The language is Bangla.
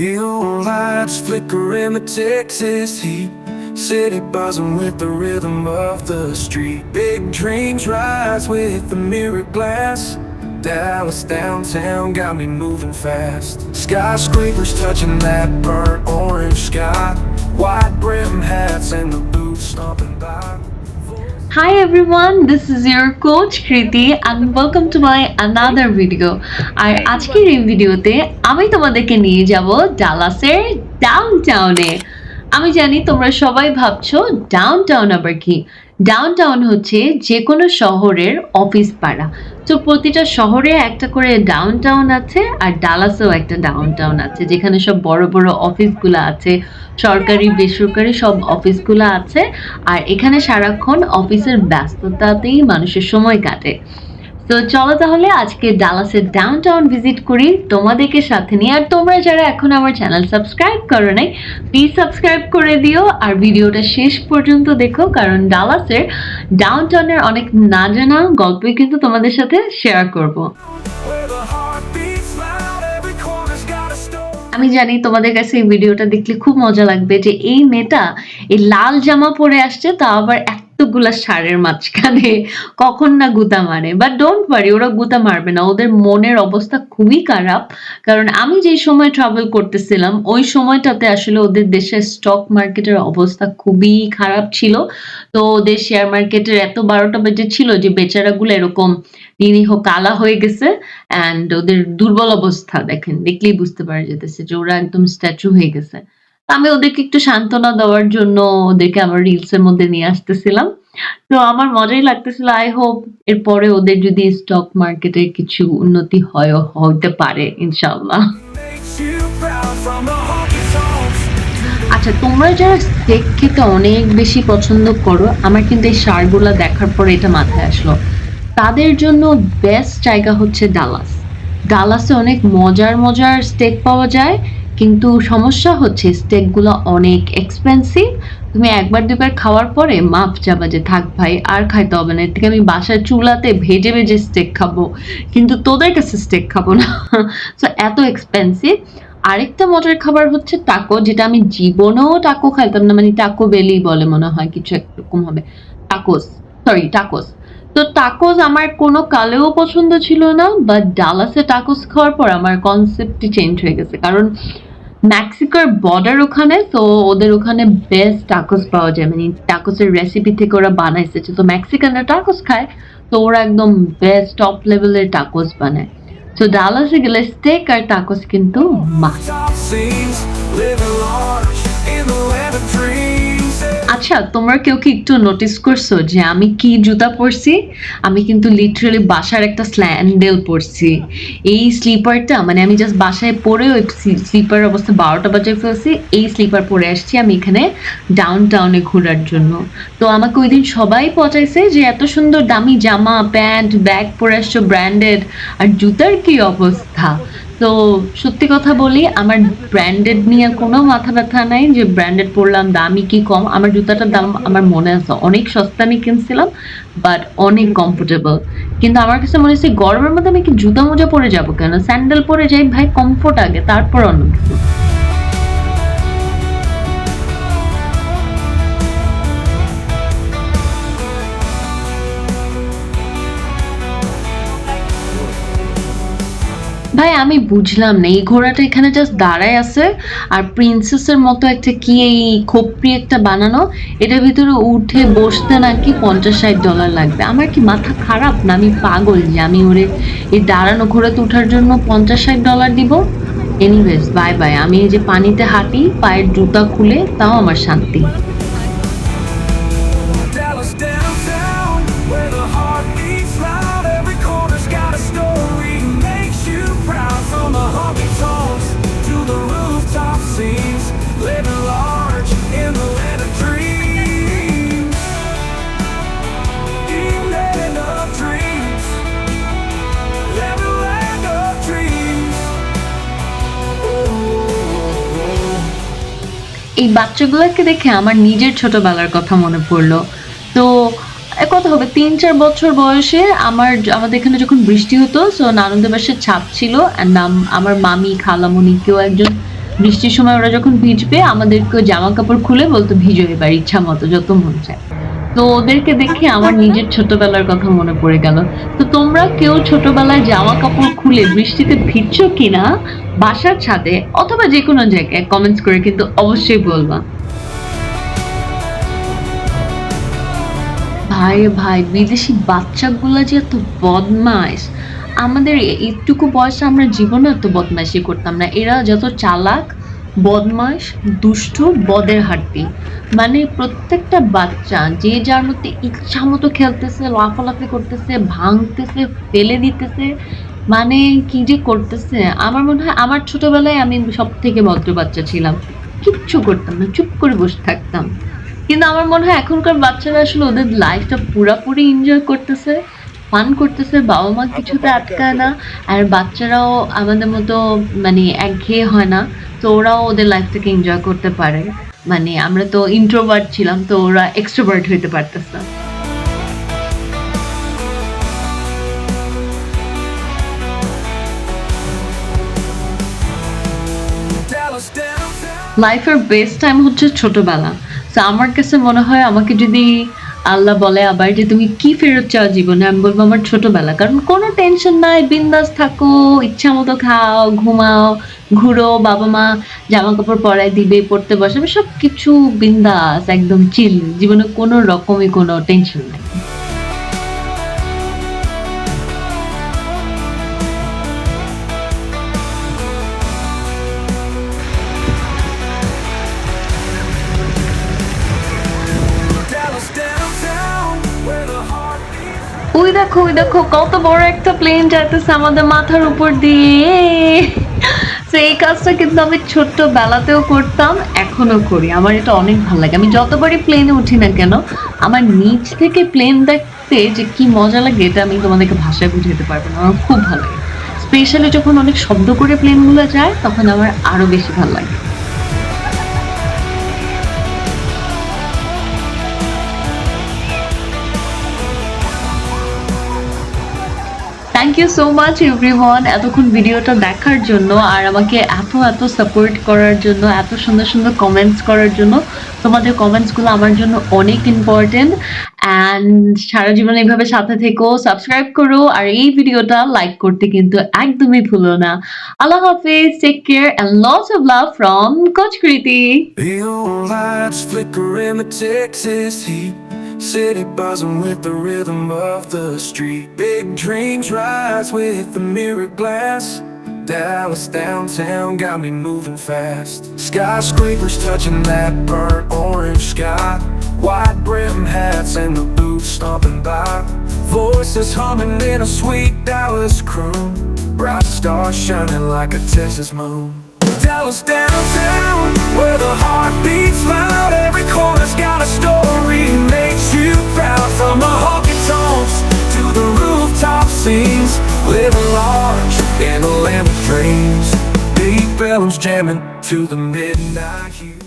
Neon lights flicker in the Texas heat. City buzzing with the rhythm of the street. Big dreams rise with the mirror glass. Dallas downtown got me moving fast. Skyscrapers touching that burnt orange sky. White brim hats and the boots stomping by. Hi everyone, this is your coach Kriti and welcome to my another video. আর আজকের এই ভিডিওতে আমি তোমাদেরকে নিয়ে যাব ডালাসের ডাউনটাউনে আমি জানি তোমরা সবাই ভাবছ ডাউনটাউন আবার কি? ডাউনটাউন হচ্ছে যে কোনো শহরের অফিস পাড়া। তো প্রতিটা শহরে একটা করে ডাউন টাউন আছে আর ডালাসেও একটা ডাউন টাউন আছে, যেখানে সব বড় বড় অফিসগুলো আছে, সরকারি, বেসরকারি সব অফিসগুলো আছে, আর এখানে সারাক্ষণ অফিসের ব্যস্ততাতেই মানুষের সময় কাটে। তো চলো তাহলে আজকে ডালাসের ডাউনটাউন ভিজিট করি তোমাদেরকে সাথে নিয়ে আর তোমরা যারা এখন আমার চ্যানেল সাবস্ক্রাইব করো নাই প্লিজ সাবস্ক্রাইব করে দিও আর ভিডিওটা শেষ পর্যন্ত দেখো, কারণ ডালাসের ডাউনটাউনের অনেক না জানা গল্পই কিন্তু তোমাদের সাথে শেয়ার করব. আমি জানি তোমাদের কাছে এই ভিডিওটা দেখলে খুব মজা লাগবে যে এই মেয়েটা এই লাল জামা পরে আসছে, তা আবার এতগুলা সারের মাঝখানে কখন না গুতা মারে। বাট ডোন্ট ওয়ারি ওরা গুতা মারবে না। ওদের মনের অবস্থা খুবই খারাপ। কারণ আমি যে সময় ট্রাভেল করতেছিলাম, ওই সময়টাতে আসলে ওদের দেশের স্টক মার্কেটের অবস্থা খুবই খারাপ ছিল। তো ওদের শেয়ার মার্কেটের এত বারোটা বেজে ছিল যে বেচারাগুলো এরকম নিরীহ কালা হয়ে গেছে। অ্যান্ড ওদের দুর্বল অবস্থা দেখেন, দেখলেই বুঝতে পারা যেতেছে যে ওরা একদম স্ট্যাচু হয়ে গেছে। আমি ওদেরকে একটু সান্ত্বনা দেওয়ার জন্য ওদেরকে আমার রিলস এর মধ্যে নিয়ে আসতেছিলাম। তো আমার মজাই লাগতেছিল আই হোপ এরপরে ওদের যদি স্টক মার্কেটে কিছু উন্নতি হয় হতে পারে tonks. আচ্ছা তোমরা যারা স্টেক খেতে অনেক বেশি পছন্দ করো, আমার কিন্তু এই সারগুলা দেখার পরে এটা মাথায় আসলো। তাদের জন্য বেস্ট জায়গা হচ্ছে ডালাস ডালাসে অনেক মজার মজার স্টেক পাওয়া যায়। কিন্তু সমস্যা হচ্ছে স্টেকগুলো অনেক এক্সপেন্সিভ তুমি একবার, দুবার খাওয়ার পরে মাপ যাবা যে, থাক ভাই, আর খাইতে হবে না। এর থেকে আমি বাসার চুলাতে ভেজে ভেজে স্টেক খাব। কিন্তু তোদের কাছে স্টেক খাব না। সো এত এক্সপেন্সিভ আরেকটা মজার খাবার হচ্ছে টাকো যেটা আমি জীবনেও টাকো খাইতাম না মানে টাকো বেলি বলে মনে হয়, কিছু একরকম হবে। টাকোস সরি টাকোস তো টাকোস আমার কোনো কালেও পছন্দ ছিল না বাট ডালাসে টাকোস খাওয়ার পর আমার কনসেপ্টটি চেঞ্জ হয়ে গেছে। কারণ মেক্সিকোর বর্ডার ওখানে তো ওদের ওখানে বেস্ট টাকোস পাওয়া যায়। মানে টাকোসের রেসিপি থেকে ওরা বানাইছে। তো মেক্সিকানরা টাকোস খায়, তো ওরা একদম বেস্ট টপ লেভেলের টাকোস বানায়। তো ডালাসে গেলে স্টেক আর টাকোস কিন্তু মাস্ট আচ্ছা তোমরা কেউ কি একটু নোটিস করছ যে আমি কি জুতা পরছি? আমি কিন্তু লিটারালি বাসার একটা স্ল্যান্ডেল পরছি। এই স্লিপারটা মানে আমি জাস্ট বাসায় পরে ওই স্লিপার অবস্থা বারোটা বাজে ফেলছি, এই স্লিপার পরে আসছি আমি এখানে ডাউন টাউনে ঘোরার জন্য। তো আমাকে ওই দিন সবাই পচাইছে যে এত সুন্দর দামি জামা, প্যান্ট, ব্যাগ পরে আসছো ব্র্যান্ডেড আর জুতার কি অবস্থা? তো সত্যি কথা বলি, আমার ব্র্যান্ডেড নিয়ে কোনো মাথা ব্যথা নাই, যে ব্র্যান্ডেড পরলাম দামই কি কম, আমার জুতাটার দাম আমার মনে আছে, অনেক সস্তা আমি কিনছিলাম বাট অনেক কমফোর্টেবল কিন্তু আমার কাছে মনে হচ্ছে গরমের মধ্যে আমি কি জুতা মোজা পরে যাব কেন? স্যান্ডেল পরে যাই, ভাই কমফোর্ট আগে, তারপর অন্য কিছু। ভাই, আমি বুঝলাম না। এই ঘোড়াটা এখানে জাস্ট দাঁড়ায় আছে। আর প্রিন্সেসের মতো একটা কি এই খোপড়ি একটা বানানো? এটার ভিতরে উঠে বসতে নাকি পঞ্চাশ ষাট ডলার লাগবে। আমার কি মাথা খারাপ না? আমি পাগল যে আমি ওরে এই দাঁড়ানো ঘোড়াতে ওঠার জন্য পঞ্চাশ ষাট ডলার দিব? এনিওয়েজ বাই বাই আমি এই যে পানিতে হাঁটি, পায়ের জুতা খুলে তাও আমার শান্তি। এই বাচ্চাগুলোকে দেখে আমার নিজের ছোটবেলার কথা মনে পড়ল। তো কত হবে? তিন চার বছর বয়সে আমার আমাদের এখানে যখন বৃষ্টি হতো সো নানন্দের বাসের ছাপ ছিল অ্যান্ড আমার মামি খালামুনি কেউ একজন বৃষ্টির সময় ওরা যখন ভিজবে আমাদেরকে জামা কাপড় খুলে বলতো, ভিজো এবার, ইচ্ছা মতো, যত মন চায়। তো ওদেরকে দেখে আমার নিজের ছোটবেলার কথা মনে পড়ে গেল। তো তোমরা কেউ ছোটবেলায় জামা কাপড় খুলে বৃষ্টিতে ভিজছো কিনা বাসার ছাদে অথবা যে কোনো জায়গায় কমেন্টস করে কিন্তু অবশ্যই বলবা। ভাই ভাই, বিদেশি বাচ্চাগুলো যে এত বদমাইশ। আমাদের এইটুকু বয়সে আমরা জীবনে এত বদমাইশি করতাম না। এরা যত চালাক, বদমাইশ, দুষ্ট, বদের হাড্ডি। মানে প্রত্যেকটা বাচ্চা যে যার মধ্যে ইচ্ছা মতো খেলতেছে লাফালাফি করতেছে ভাঙতেছে ফেলে দিতেছে মানে কি যে করতেছে আমার মনে হয় আমার ছোটবেলায় আমি সব থেকে ভদ্র বাচ্চা ছিলাম। কিচ্ছু করতাম না চুপ করে বসে থাকতাম। কিন্তু আমার মনে হয় এখনকার বাচ্চারা আসলে ওদের লাইফটা পুরাপুরি এনজয় করতেছে ফান করতেছে বাবা মা কিছুতে আটকায় না আর বাচ্চারাও আমাদের মতো মানে একঘেয়ে হয় না তো ওরাও ওদের লাইফটাকে এনজয় করতে পারে। মানে আমরা তো ইন্ট্রোভার্ট ছিলাম, তো ওরা এক্সট্রোভার্ট হইতে পারতেছে না. লাইফের বেস্ট টাইম হচ্ছে ছোটবেলা তো আমার কাছে মনে হয় আমাকে যদি আল্লাহ বলে আবার যে তুমি কি ফেরত চাও জীবনে? আমি বলব আমার ছোটবেলা। কারণ কোনো টেনশন নাই, বিন্দাস থাকো, ইচ্ছা মতো খাও, ঘুমাও, ঘুরো, বাবা মা জামা কাপড় পরায় দিবে, পড়তে বসাবে সব কিছু বিন্দাস, একদম চিল জীবনে কোনো রকমই কোনো টেনশন নাই। দেখো দেখো, কত বড় একটা প্লেন যাইতেছে আমাদের মাথার উপর দিয়ে। তো এই কাজটা কিন্তু আমি ছোট্ট বেলাতেও করতাম এখনও করি। আমার এটা অনেক ভালো লাগে। আমি যতবারই প্লেনে উঠি না কেন, আমার নিচ থেকে প্লেন দেখতে যে কি মজা লাগে, এটা আমি তোমাদেরকে ভাষায় বুঝাতে পারব না। আমার খুব ভালো লাগে। স্পেশালি যখন অনেক শব্দ করে প্লেনগুলো যায়, তখন আমার আরও বেশি ভালো লাগে। ইউ সো মাচ এভরিওয়ান এতক্ষণ ভিডিওটা দেখার জন্য আর আমাকে এত এত সাপোর্ট করার জন্য, এত সুন্দর সুন্দর কমেন্টস করার জন্য। তোমাদের কমেন্টসগুলো আমার জন্য অনেক ইম্পর্টেন্ট অ্যান্ড সারা জীবন এইভাবে সাথে থেকো সাবস্ক্রাইব করো আর এই ভিডিওটা লাইক করতে কিন্তু একদমই ভুলো না আল্লাহ হাফিজ take care and lots of love from coach Kriti. City buzzing with the rhythm of the street. Big dreams rise with the mirror glass. Dallas downtown got me moving fast. Skyscrapers touching that burnt orange sky. White brim hats and the boots stomping by. Voices humming in a sweet Dallas croon. Bright stars shining like a Texas moon. Dallas downtown, where the heart beats loud. Every corner's got a story, makes you proud. From the honky tonks to the rooftop scenes, living large in a land of dreams. Big bells jamming to the midnight hue.